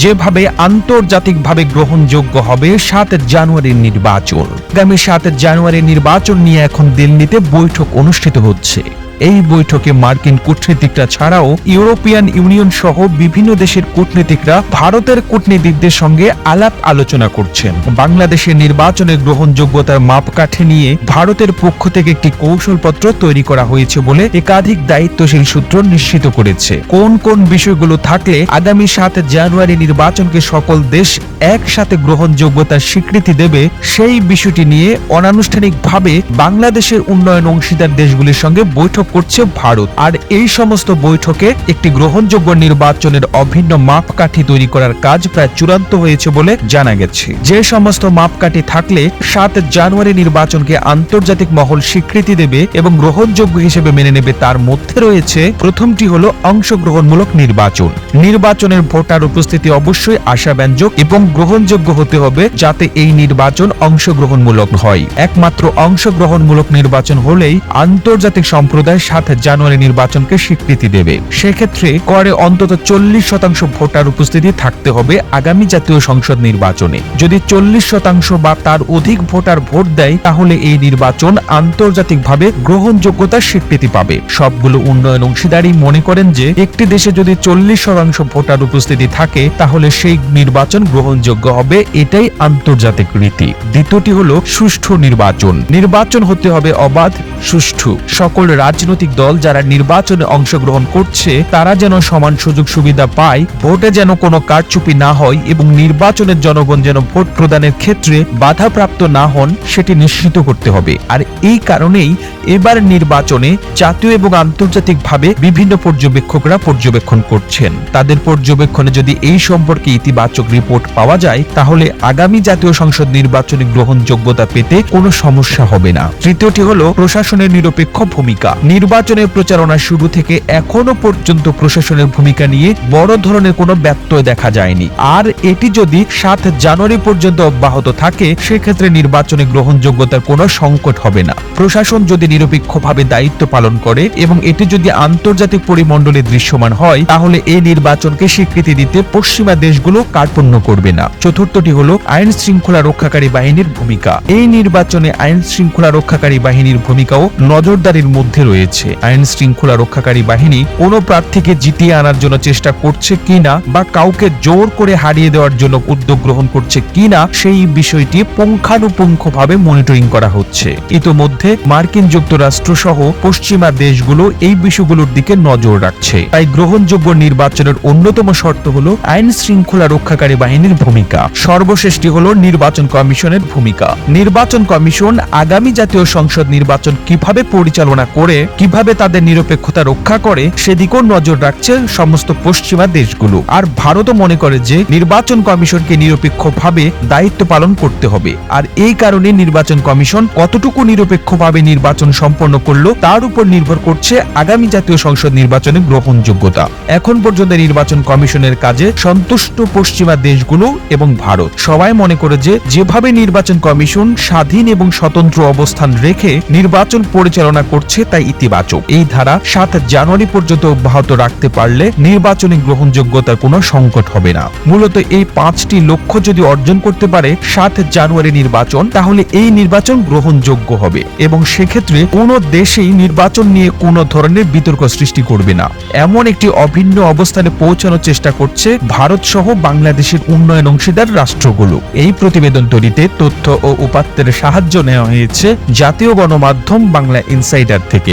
যেভাবে আন্তর্জাতিকভাবে গ্রহণযোগ্য হবে সাত জানুয়ারির নির্বাচন। আগামী সাত জানুয়ারির নির্বাচন নিয়ে এখন দিল্লিতে বৈঠক অনুষ্ঠিত হচ্ছে। এই বৈঠকে মার্কিন কূটনীতিকরা ছাড়াও ইউরোপিয়ান ইউনিয়ন সহ বিভিন্ন দেশের কূটনীতিকরা ভারতের কূটনীতিকদের সঙ্গে আলাপ আলোচনা করছেন। বাংলাদেশের নির্বাচনের গ্রহণযোগ্যতার মাপকাঠি নিয়ে ভারতের পক্ষ থেকে একটি কৌশলপত্র তৈরি করা হয়েছে বলে একাধিক দায়িত্বশীল সূত্র নিশ্চিত করেছে। কোন কোন বিষয়গুলো থাকলে আগামী সাত জানুয়ারি নির্বাচনকে সকল দেশ একসাথে গ্রহণযোগ্যতার স্বীকৃতি দেবে, সেই বিষয়টি নিয়ে অনানুষ্ঠানিকভাবে বাংলাদেশের উন্নয়ন অংশীদার দেশগুলির সঙ্গে বৈঠক করছে ভারত। আর এই সমস্ত বৈঠকে একটি গ্রহণযোগ্য নির্বাচনের অভিন্ন মাপকাঠি তৈরি করার কাজ প্রায় চূড়ান্ত হয়েছে বলে জানা গেছে। যে সমস্ত মাপকাঠি থাকলে সাত জানুয়ারি নির্বাচনকে আন্তর্জাতিক মহল স্বীকৃতি দেবে এবং গ্রহণযোগ্য হিসেবে মেনে নেবে তার মধ্যে রয়েছে, প্রথমটি হলো অংশগ্রহণমূলক নির্বাচন। নির্বাচনের ভোটার উপস্থিতি অবশ্যই আশাব্যঞ্জক এবং গ্রহণযোগ্য হতে হবে যাতে এই নির্বাচন অংশগ্রহণমূলক হয়। একমাত্র অংশগ্রহণমূলক নির্বাচন হলেই আন্তর্জাতিক সম্প্রদায় সাত জানুয়ারি নির্বাচনকে স্বীকৃতি দেবে। সেক্ষেত্রে করে অন্তত চল্লিশ শতাংশ ভোটার উপস্থিতি থাকতে হবে আগামী জাতীয় সংসদ নির্বাচনে। যদি চল্লিশ শতাংশ বা তার অধিক ভোটার ভোট দেয়, তাহলে এই নির্বাচন আন্তর্জাতিকভাবে গ্রহণযোগ্যতার স্বীকৃতি পাবে। সবগুলো উন্নয়ন অংশীদারই মনে করেন যে, একটি দেশে যদি চল্লিশ শতাংশ ভোটার উপস্থিতি থাকে, তাহলে সেই নির্বাচন গ্রহণযোগ্য হবে, এটাই আন্তর্জাতিক রীতি। দ্বিতীয়টি হলো সুষ্ঠু নির্বাচন। নির্বাচন হতে হবে অবাধ, সুষ্ঠু। সকল রাজনৈতিক দল যারা নির্বাচনে অংশগ্রহণ করছে, তারা যেন সমান সুযোগ সুবিধা পায়, ভোটে যেন কোনো কারচুপি না হয় এবং নির্বাচনের জনগণ যেন ভোট প্রদানের ক্ষেত্রে বাধাপ্রাপ্ত না হন, সেটি নিশ্চিত করতে হবে। আর এই কারণেই এবার নির্বাচনে জাতীয় এবং আন্তর্জাতিকভাবে বিভিন্ন পর্যবেক্ষকরা পর্যবেক্ষণ করছেন। তাদের পর্যবেক্ষণে যদি এই সম্পর্কে ইতিবাচক রিপোর্ট পাওয়া যায়, তাহলে আগামী জাতীয় সংসদ নির্বাচনে গ্রহণযোগ্যতা পেতে কোনো সমস্যা হবে না। তৃতীয়টি হলো, প্রশাসনের নিরপেক্ষ ভূমিকা। নির্বাচনের প্রচারণা শুরু থেকে এখনও পর্যন্ত প্রশাসনের ভূমিকা নিয়ে বড় ধরনের কোনো ব্যত্যয় দেখা যায়নি। আর এটি যদি সাত জানুয়ারি পর্যন্ত অব্যাহত থাকে, সেক্ষেত্রে নির্বাচনে গ্রহণযোগ্যতার কোনো সংকট হবে না। প্রশাসন যদি নিরপেক্ষভাবে দায়িত্ব পালন করে এবং এটি যদি আন্তর্জাতিক পরিমণ্ডলে দৃশ্যমান হয়, তাহলে এই নির্বাচনকে স্বীকৃতি দিতে পশ্চিমা দেশগুলো কার্পণ্য করবে না। চতুর্থটি হলো আইন শৃঙ্খলা রক্ষাকারী বাহিনীর ভূমিকা। এই নির্বাচনে আইন শৃঙ্খলা রক্ষাকারী বাহিনীর ভূমিকাও নজরদারির মধ্যে রয়েছে আইন শৃঙ্খলা রক্ষাকারী বাহিনী কোনো প্রার্থীকে জিতিয়ে আনার জন্য চেষ্টা করছে কিনা বা কাউকে জোর করে হারিয়ে দেওয়ার জন্য উদ্যোগ গ্রহণ করছে কিনা সেই বিষয়টি পুঙ্খানুপুঙ্খভাবে মনিটরিং করা হচ্ছে। ইতোমধ্যে মার্কিন যুক্তরাষ্ট্র সহ পশ্চিমা দেশগুলো এই বিষয়গুলোর দিকে নজর রাখছে। তাই গ্রহণযোগ্য নির্বাচনের অন্যতম শর্ত হল আইন শৃঙ্খলা রক্ষাকারী বাহিনীর ভূমিকা। সর্বশেষটি হল নির্বাচন কমিশনের ভূমিকা। নির্বাচন কমিশন আগামী জাতীয় সংসদ নির্বাচন কীভাবে পরিচালনা করে কীভাবে তাদের নিরপেক্ষতা রক্ষা করে সেদিকেও নজর রাখছে সমস্ত পশ্চিমা দেশগুলো। আর ভারতও মনে করে যে নির্বাচন কমিশনকে নিরপেক্ষভাবে দায়িত্ব পালন করতে হবে। আর এই কারণে নির্বাচন কমিশন কতটুকু নিরপেক্ষভাবে নির্বাচন সম্পন্ন করল তার উপর নির্ভর করছে আগামী জাতীয় সংসদ নির্বাচনের গ্রহণযোগ্যতা। এখন পর্যন্ত নির্বাচন কমিশনের কাজে সন্তুষ্ট পশ্চিমা দেশগুলো এবং ভারত। সবাই মনে করে যে যেভাবে নির্বাচন কমিশন স্বাধীন এবং স্বতন্ত্র অবস্থান রেখে নির্বাচন পরিচালনা করছে, তাই ইতিবাচক। এই ধারা সাত জানুয়ারি পর্যন্ত অব্যাহত রাখতে পারলে নির্বাচনী গ্রহণযোগ্যতার কোনো সংকট হবে না। মূলত এই পাঁচটি লক্ষ্য যদি অর্জন করতে পারে সাত জানুয়ারি নির্বাচন, তাহলে এই নির্বাচন গ্রহণযোগ্য হবে এবং সেক্ষেত্রে কোনো দেশেই নির্বাচন নিয়ে কোনো ধরনের বিতর্ক সৃষ্টি করবে না। এমন একটি অভিন্ন অবস্থানে পৌঁছানোর চেষ্টা করছে ভারত সহ বাংলাদেশের উন্নয়ন অংশীদার রাষ্ট্রগুলো। এই প্রতিবেদন তৈরিতে তথ্য ও উপাত্তের সাহায্য নেওয়া হয়েছে জাতীয় গণমাধ্যম বাংলা ইনসাইডার থেকে।